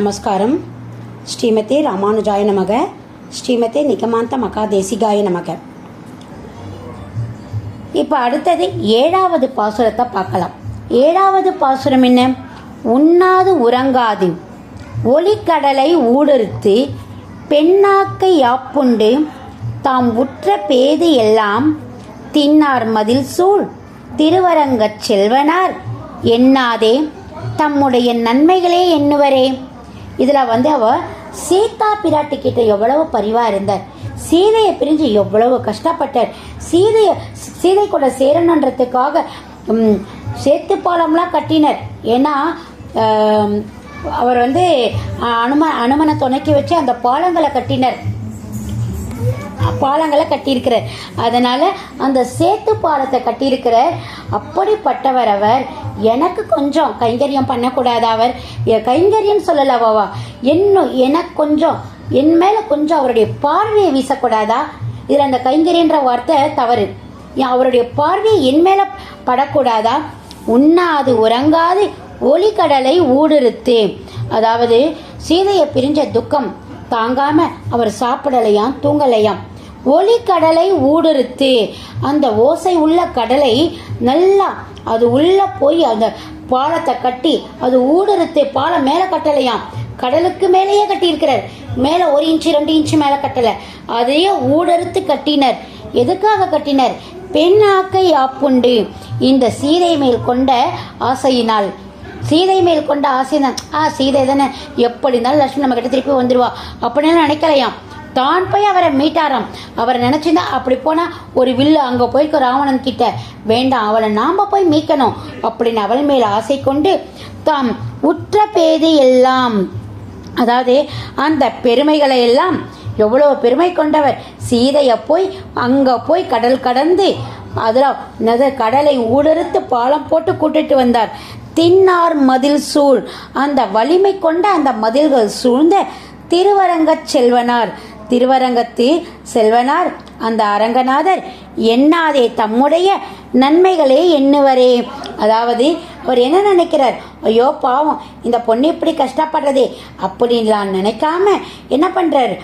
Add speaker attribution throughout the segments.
Speaker 1: நமஸ்காரம். ஸ்ரீமதே ராமானுஜாய நமக. ஸ்ரீமதே நிகமாந்த மகாதேசிகாய நமக. இப்போ அடுத்தது ஏழாவது பாசுரத்தை பார்க்கலாம். ஏழாவது பாசுரம் என்ன? உண்ணாது உறங்காது. ஒளிக்கடலை ஊடுருத்து பெண்ணாக்கை யாப்புண்டு. தாம் உற்ற பேது எல்லாம் தின்னார் மதில் சூழ். திருவரங்கச் செல்வனார். எண்ணாதே. தம்முடைய நன்மைகளே எண்ணுவரே. இதில் வந்து அவர் சீதா பிராட்டி கிட்ட எவ்வளவு பரிவாக இருந்தார். சீதையை பிரிஞ்சு எவ்வளவு கஷ்டப்பட்டார். சீதையை சீதை கூட சேரணுன்றதுக்காக சேத்து பாலம்லாம் கட்டினர். ஏன்னா அவர் வந்து அனும அனுமனை துணைக்கி வச்சு அந்த பாலங்களை கட்டினர். பாலங்களை கட்டியிருக்கிறார். அதனால் அந்த சேத்து பாலத்தை கட்டியிருக்கிறார். அப்படிப்பட்டவர் அவர். எனக்கு கொஞ்சம் கைங்கரியம் பண்ணக்கூடாது அவர். என் கைங்கரியம் சொல்லல அவவா இன்னும் எனக்கு கொஞ்சம் என் மேலே கொஞ்சம் அவருடைய பார்வையை வீசக்கூடாதா? இதில் அந்த கைங்கரியன்ற வார்த்தை தவறு. அவருடைய பார்வையை என் மேலே படக்கூடாதா? உண்ணாது உறங்காது ஒளிக்கடலை ஊடுருத்து அதாவது சீதையை பிரிஞ்ச துக்கம் தாங்காம அவர் சாப்பிடலையாம் தூங்கலையாம். ஒளிக்கடலை ஊடுருத்து அந்த ஓசை உள்ள கடலை நல்லா அது உள்ளே போய் அந்த பாலத்தை கட்டி அது ஊடுருத்து பாலம் மேலே கட்டலையாம். கடலுக்கு மேலேயே கட்டியிருக்கிறார். மேலே ஒரு இன்ச்சு ரெண்டு இன்ச்சு மேலே கட்டலை. அதையே ஊடறுத்து கட்டினர். எதுக்காக கட்டினர்? பெண் ஆக்கை ஆப்புண்டு. இந்த சீதை மேல் கொண்ட ஆசையினால். சீதை மேல் கொண்ட ஆசை தான் ஆ சீதை தானே. எப்படி இருந்தாலும் லட்சுமி நம்ம கிட்ட திருப்பி வந்துடுவா அப்படின்னு நினைக்கலையாம். தான் போய் அவரை மீட்டாராம். அவரை நினச்சிருந்தா அப்படி போனால் ஒரு வில்லு அங்கே போய்க்கு ராவணன் கிட்ட. வேண்டாம் அவளை நாம் போய் மீட்கணும் அப்படின்னு அவள் மேல் ஆசை கொண்டு தாம் உற்ற பேதி எல்லாம் அதாவது அந்த பெருமைகளை எல்லாம் எவ்வளோ பெருமை கொண்டவர். சீதையை போய் அங்கே போய் கடல் கடந்து அதில் கடலை ஊடறுத்து பாலம் போட்டு கூட்டிட்டு வந்தார். தின்னார் மதில் சூழ். அந்த வலிமை கொண்ட அந்த மதில்கள் சூழ்ந்த திருவரங்கச் செல்வனார். திருவரங்கத்து செல்வனார். அந்த அரங்கநாதர் எண்ணாதே தம்முடைய நன்மைகளே எண்ணுவரே. அதாவது அவர் என்ன நினைக்கிறார்? ஐயோ பாவம் இந்த பொண்ணு இப்படி கஷ்டப்படுறதே. அப்படின்லாம் நினைக்காம என்ன பண்ணுறார்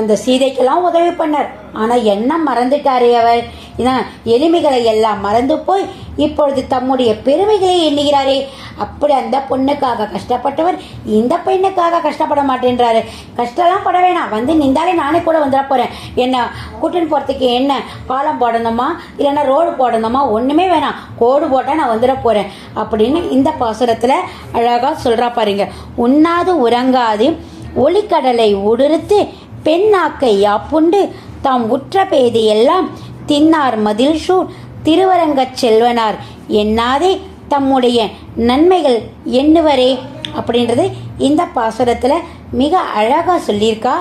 Speaker 1: அந்த சீதைக்கெல்லாம் உதவி பண்ணார். ஆனால் என்ன மறந்துட்டாரே அவர். இதான் எளிமைகளை எல்லாம் மறந்து போய் இப்பொழுது தம்முடைய பெருமைகளை எண்ணுகிறாரே. அப்படி அந்த பொண்ணுக்காக கஷ்டப்பட்டவர் இந்த பெண்ணுக்காக கஷ்டப்பட மாட்டேன்றாரு. கஷ்டம்லாம் பட வேணாம். வந்து நின்றாலே நானே கூட வந்துட போகிறேன் என்ன கூட்டின்னு போகிறதுக்கு என்ன? பாலம் போடணுமா? இல்லைன்னா ரோடு போடணுமா? ஒன்றுமே வேணாம். கோடு போட்டால் நான் வந்துட போகிறேன் அப்படின்னு இந்த பாசுரத்தில் அழகாக சொல்கிறா பாருங்க. உண்ணாது உறங்காது ஒளிக்கடலை உடுறுத்து பெண்ணாக்கை யாப்புண்டு தாம் உற்ற பேதி எல்லாம் தின்னார் மதில் சூழ் திருவரங்கச் செல்வனார். எண்ணாதே தம்முடைய நன்மைகள் எண்ணுவரே அப்படின்றது இந்த பாசுரத்தில் மிக அழகாக சொல்லியிருக்கா.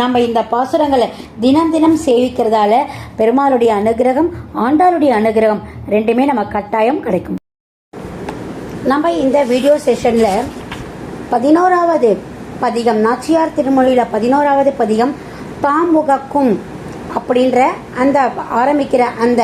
Speaker 1: நம்ம இந்த பாசுரங்களை தினம் தினம் சேவிக்கிறதால பெருமாளுடைய அனுகிரகம் ஆண்டாளுடைய அனுகிரகம் ரெண்டுமே நம்ம கட்டாயம் கிடைக்கும். நம்ம இந்த வீடியோ செஷனில் பதினோராவது பதிகம் நாச்சியார் திருமொழியில் பதினோராவது பதிகம் தாமுகக்கும் அப்படின்ற அந்த ஆரம்பிக்கிற அந்த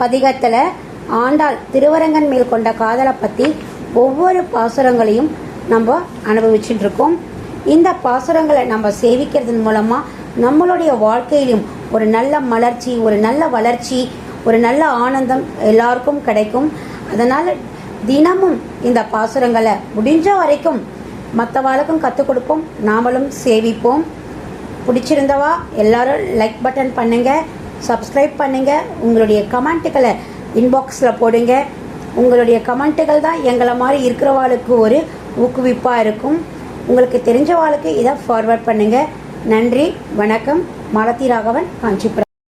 Speaker 1: பதிகத்தில் ஆண்டாள் திருவரங்கன் மேல் கொண்ட காதலை பற்றி ஒவ்வொரு பாசுரங்களையும் நம்ம அனுபவிச்சுட்டு இருக்கோம் இந்த பாசுரங்களை நம்ம சேவிக்கிறதன் மூலமாக நம்மளுடைய வாழ்க்கையிலும் ஒரு நல்ல மலர்ச்சி ஒரு நல்ல வளர்ச்சி ஒரு நல்ல ஆனந்தம் எல்லாருக்கும் கிடைக்கும். அதனால் தினமும் இந்த பாசுரங்களை முடிஞ்ச வரைக்கும் மற்றவாளுக்கும் கற்றுக் கொடுப்போம். நாமளும் சேவிப்போம். பிடிச்சிருந்தவா எல்லாரும் லைக் பட்டன் பண்ணுங்கள் சப்ஸ்கிரைப் பண்ணுங்கள் உங்களுடைய கமெண்ட்டுகளை இன்பாக்ஸில் போடுங்க. உங்களுடைய கமெண்ட்டுகள் தான் எங்களை மாதிரி இருக்கிறவாளுக்கு ஒரு ஊக்குவிப்பாக இருக்கும். உங்களுக்கு தெரிஞ்சவாளுக்கு இதை ஃபார்வர்ட் பண்ணுங்கள் நன்றி வணக்கம். மாலதி ராகவன் காஞ்சிபுரம்.